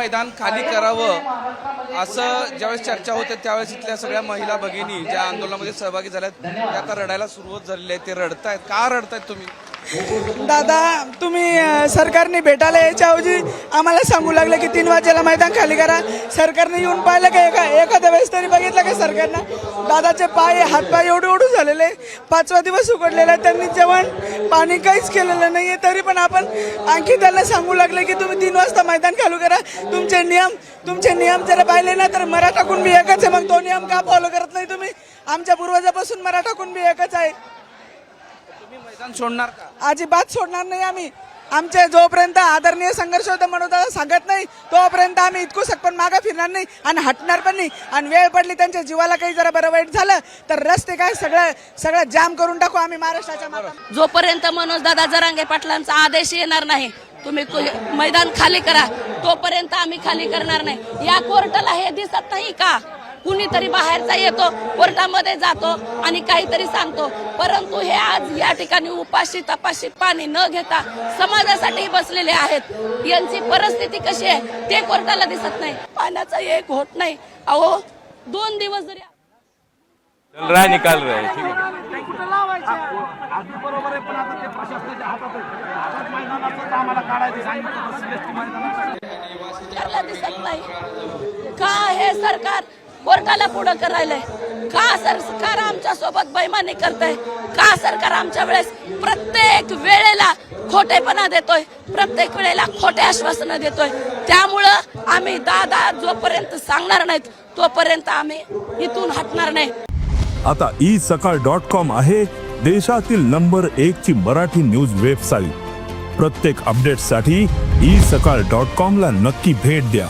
मैदान खाली करावं असं ज्यावेळेस चर्चा होते त्यावेळेस इथल्या सगळ्या महिला भगिनी ज्या आंदोलनामध्ये सहभागी झाल्यात त्या आता रडायला सुरुवात झालेली आहे. ते रडतायत. का रडतायत तुम्ही? दादा तुम्ही सरकारने भेटायला याच्याऐवजी आम्हाला सांगू लागले की तीन वाजेला मैदान खाली करा. सरकारने येऊन पाहिलं का एका एखाद्या वेळेस तरी बघितलं का सरकारनं? दादाचे पाय हातपाय एवढे ओढू झालेले पाचवा दिवस उघडलेला आहे. त्यांनी जेवण पाणी काहीच केलेलं नाही आहे तरी पण आपण आणखी त्यांना सांगू लागले की तुम्ही तीन वाजता मैदान खालू करा. तुमचे नियम तुमचे नियम जर पाहिले ना तर मराठा कुणबी एकच आहे. मग तो नियम का फॉलो करत नाही तुम्ही? आमच्या पूर्वजापासून मराठा कुणबी एकच आहे. तुम्ही मैदान सोडणार का? अजिबात सोडणार नाही आम्ही. आमचे जोपर्यंत आदरणीय संघर्ष होता म्हणून दादा सांगत नाही तोपर्यंत आम्ही इतकू पण मागे फिरणार नाही आणि हटणार पण नाही. आणि वेळ पडली त्यांच्या जीवाला काही जरा बरं वाईट झालं तर रस्ते काय सगळं सगळं जाम करून टाकू आम्ही महाराष्ट्राच्या माता जोपर्यंत मनोज दादा जरांगे पाटलांचा आदेश येणार नाही तुम्ही कु- मैदान खाली करा. तोपर्यंत आम्ही खाली करणार नाही. या कोर्टाला हे दिसत नाही का? कुणीतरी बाहेरचा येतो कोर्टामध्ये जातो आणि काहीतरी सांगतो. परंतु हे आज या ठिकाणी उपाशी तपाशी पाणी न घेता समाजासाठी बसलेले आहेत. यांची परिस्थिती कशी आहे ते कोर्टाला दिसत नाही. पाण्याचा एक होत नाही. अहो दोन दिवस जरी चल रहा है निकाल रहा है ठीक है सरकारला दिसत नाही. का हे सरकार वर्गाला पुढं करायलंय. का सरकार आमच्यासोबत बैमानी करतय. का सरकार आमच्या वेळेस प्रत्येक वेळेला खोटेपणा देतोय. प्रत्येक वेळेला खोटे आश्वासनं देतोय. त्यामुळं आम्ही दादा जोपर्यंत सांगणार नाहीत तोपर्यंत आम्ही इथून हटणार नाही. आता ई सकाळ डॉट कॉम आहे देशातील नंबर एक ची मराठी न्यूज वेबसाईट. प्रत्येक अपडेटसाठी ई सकाळ डॉट कॉम ला नक्की भेट द्या.